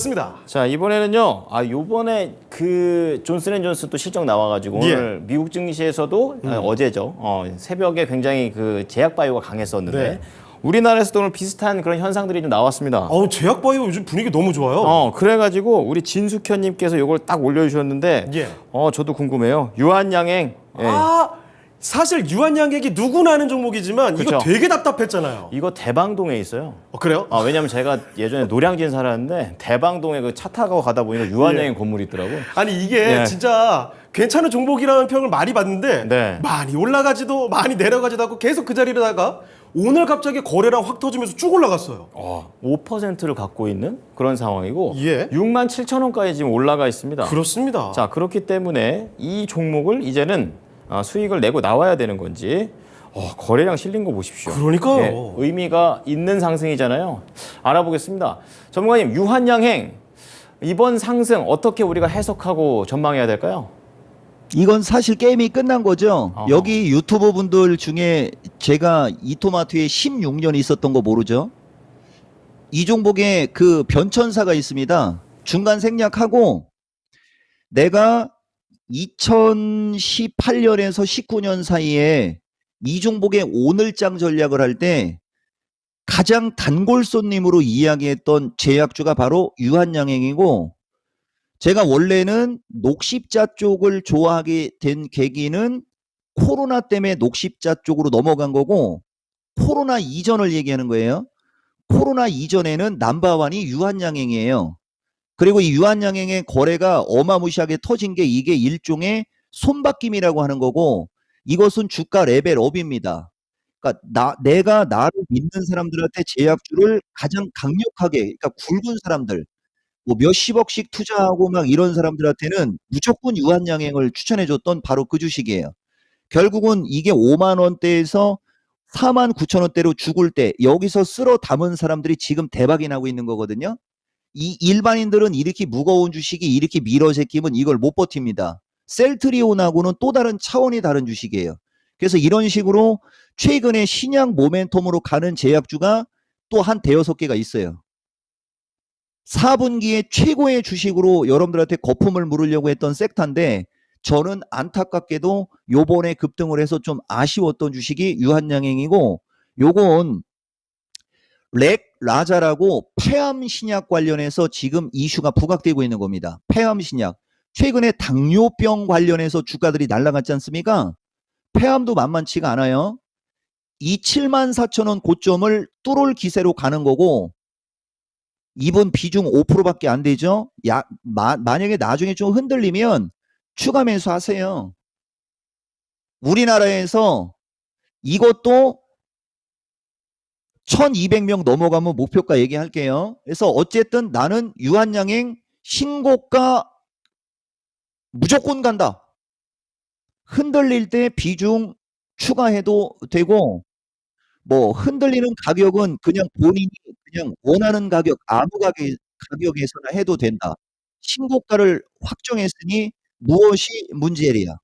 습니다 자 이번에는요. 아 요번에 그 존슨앤존슨 또 실적 나와가지고 예. 오늘 미국 증시에서도 아, 어제죠. 어, 새벽에 굉장히 그 제약 바이오가 강했었는데 네. 우리나라에서도 오늘 비슷한 그런 현상들이 좀 나왔습니다. 어우 제약 바이오 요즘 분위기 너무 좋아요. 어 그래가지고 우리 진숙현님께서 이걸 딱 올려주셨는데 예. 어 저도 궁금해요. 유한양행 예. 아 사실 유한양액이 누구나 아는 종목이지만 이거 그쵸. 되게 답답했잖아요. 이거 대방동에 있어요. 어, 그래요? 아 왜냐면 제가 예전에 노량진 살았는데 대방동에 그 차 타고 가다 보니까 유한양행 건물이 있더라고. 아니 이게 예. 진짜 괜찮은 종목이라는 평을 많이 받는데 네. 많이 올라가지도 많이 내려가지도 않고 계속 그 자리에다가 오늘 갑자기 거래량 확 터지면서 쭉 올라갔어요. 어, 5%를 갖고 있는 그런 상황이고 예. 6만 7천 원까지 지금 올라가 있습니다. 그렇습니다. 자 그렇기 때문에 이 종목을 이제는 아, 수익을 내고 나와야 되는 건지 어, 거래량 실린 거 보십시오. 그러니까요. 예, 의미가 있는 상승이잖아요. 알아보겠습니다. 전문가님 유한양행 이번 상승 어떻게 우리가 해석하고 전망해야 될까요? 이건 사실 게임이 끝난 거죠. 어허. 여기 유튜버 분들 중에 제가 이토마토에 16년 있었던 거 모르죠? 이종복에 그 변천사가 있습니다. 중간 생략하고 내가 2018년에서 19년 사이에 이종복의 오늘장 전략을 할 때 가장 단골 손님으로 이야기했던 제약주가 바로 유한양행이고 제가 원래는 녹십자 쪽을 좋아하게 된 계기는 코로나 때문에 녹십자 쪽으로 넘어간 거고 코로나 이전을 얘기하는 거예요. 코로나 이전에는 남바완이 유한양행이에요. 그리고 이 유한양행의 거래가 어마무시하게 터진 게 이게 일종의 손바뀜이라고 하는 거고 이것은 주가 레벨업입니다. 그러니까 나, 내가 나를 믿는 사람들한테 제약주를 가장 강력하게 그러니까 굵은 사람들 뭐 몇십억씩 투자하고 막 이런 사람들한테는 무조건 유한양행을 추천해 줬던 바로 그 주식이에요. 결국은 이게 5만 원대에서 4만 9천 원대로 죽을 때 여기서 쓸어 담은 사람들이 지금 대박이 나고 있는 거거든요. 이 일반인들은 이렇게 무거운 주식이 이렇게 밀어제끼면 이걸 못 버팁니다. 셀트리온하고는 또 다른 차원이 다른 주식이에요. 그래서 이런 식으로 최근에 신약 모멘텀으로 가는 제약주가 또 한 대여섯 개가 있어요. 4분기에 최고의 주식으로 여러분들한테 거품을 물으려고 했던 섹터인데 저는 안타깝게도 요번에 급등을 해서 좀 아쉬웠던 주식이 유한양행이고 요건 렉 라자라고 폐암 신약 관련해서 지금 이슈가 부각되고 있는 겁니다. 폐암 신약. 최근에 당뇨병 관련해서 주가들이 날라갔지 않습니까? 폐암도 만만치가 않아요. 이 7만 4천 원 고점을 뚫을 기세로 가는 거고 이분 비중 5%밖에 안 되죠. 야, 마- 만약에 나중에 좀 흔들리면 추가 매수하세요. 우리나라에서 이것도 1200명 넘어가면 목표가 얘기할게요. 그래서 어쨌든 나는 유한양행 신고가 무조건 간다. 흔들릴 때 비중 추가해도 되고 뭐 흔들리는 가격은 그냥 본인이 그냥 원하는 가격 아무 가격 가격에서나 해도 된다. 신고가를 확정했으니 무엇이 문제랴?